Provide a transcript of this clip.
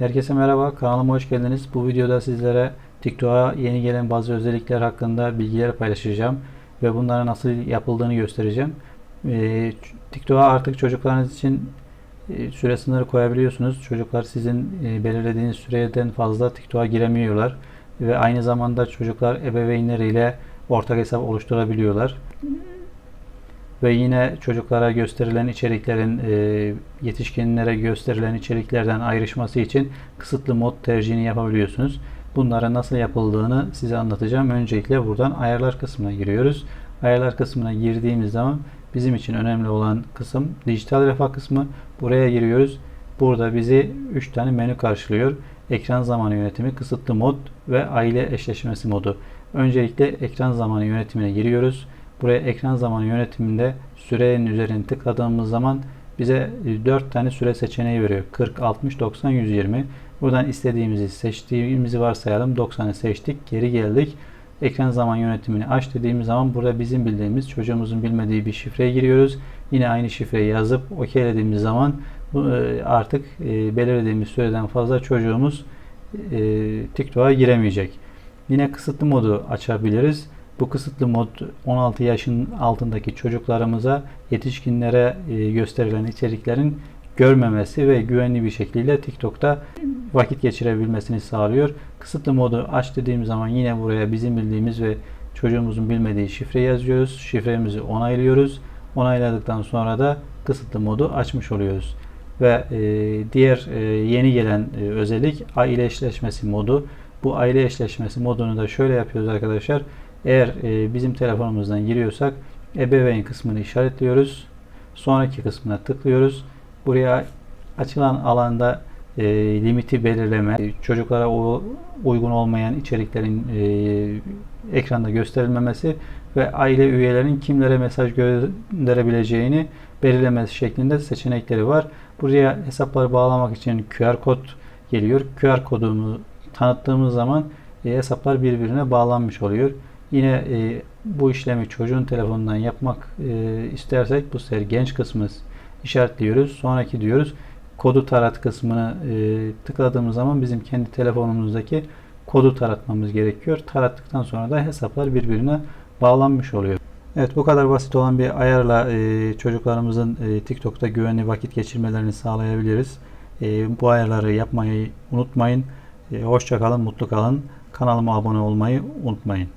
Herkese merhaba, kanalıma hoş geldiniz. Bu videoda sizlere TikTok'a yeni gelen bazı özellikler hakkında bilgiler paylaşacağım ve bunlara nasıl yapıldığını göstereceğim. Ee, TikTok'a artık çocuklarınız için e, süre sınırı koyabiliyorsunuz. Çocuklar sizin e, belirlediğiniz süreden fazla TikTok'a giremiyorlar ve aynı zamanda çocuklar ebeveynleriyle ortak hesap oluşturabiliyorlar. Ve yine çocuklara gösterilen içeriklerin e, yetişkinlere gösterilen içeriklerden ayrışması için kısıtlı mod tercihini yapabiliyorsunuz. Bunlara nasıl yapıldığını size anlatacağım. Öncelikle buradan ayarlar kısmına giriyoruz. Ayarlar kısmına girdiğimiz zaman bizim için önemli olan kısım dijital refah kısmı. Buraya giriyoruz. Burada bizi 3 tane menü karşılıyor. Ekran zamanı yönetimi, kısıtlı mod ve aile eşleşmesi modu. Öncelikle ekran zamanı yönetimine giriyoruz. Buraya ekran zamanı yönetiminde sürenin üzerine tıkladığımız zaman bize 4 tane süre seçeneği veriyor. 40, 60, 90, 120. Buradan istediğimizi seçtiğimizi varsayalım. 90'ı seçtik. Geri geldik. Ekran zaman yönetimini aç dediğimiz zaman burada bizim bildiğimiz çocuğumuzun bilmediği bir şifreye giriyoruz. Yine aynı şifreyi yazıp okeylediğimiz zaman e, artık e, belirlediğimiz süreden fazla çocuğumuz e, TikTok'a giremeyecek. Yine kısıtlı modu açabiliriz. Bu kısıtlı mod 16 yaşın altındaki çocuklarımıza yetişkinlere e, gösterilen içeriklerin görmemesi ve güvenli bir şekilde TikTok'ta vakit geçirebilmesini sağlıyor. Kısıtlı modu aç dediğim zaman yine buraya bizim bildiğimiz ve çocuğumuzun bilmediği şifre yazıyoruz. Şifremizi onaylıyoruz. Onayladıktan sonra da kısıtlı modu açmış oluyoruz. Ve e, diğer e, yeni gelen özellik aile eşleşmesi modu. Bu aile eşleşmesi modunu da şöyle yapıyoruz arkadaşlar. Eğer e, bizim telefonumuzdan giriyorsak ebeveyn kısmını işaretliyoruz. Sonraki kısmına tıklıyoruz. Buraya açılan alanda e, limiti belirleme, çocuklara o, uygun olmayan içeriklerin e, ekranda gösterilmemesi ve aile üyelerinin kimlere mesaj gönderebileceğini belirlemesi şeklinde seçenekleri var. Buraya hesapları bağlamak için QR kod geliyor. QR kodumu tanıttığımız zaman e, hesaplar birbirine bağlanmış oluyor. Yine e, bu işlemi çocuğun telefonundan yapmak e, istersek bu sefer genç kısmı işaretliyoruz. Sonraki diyoruz. Kodu tarat kısmını e, tıkladığımız zaman bizim kendi telefonumuzdaki kodu taratmamız gerekiyor. Tarattıktan sonra da hesaplar birbirine bağlanmış oluyor. Evet bu kadar basit olan bir ayarla e, çocuklarımızın e, TikTok'ta güvenli vakit geçirmelerini sağlayabiliriz. E, bu ayarları yapmayı unutmayın. E, hoşça kalın, mutlu kalın. Kanalıma abone olmayı unutmayın.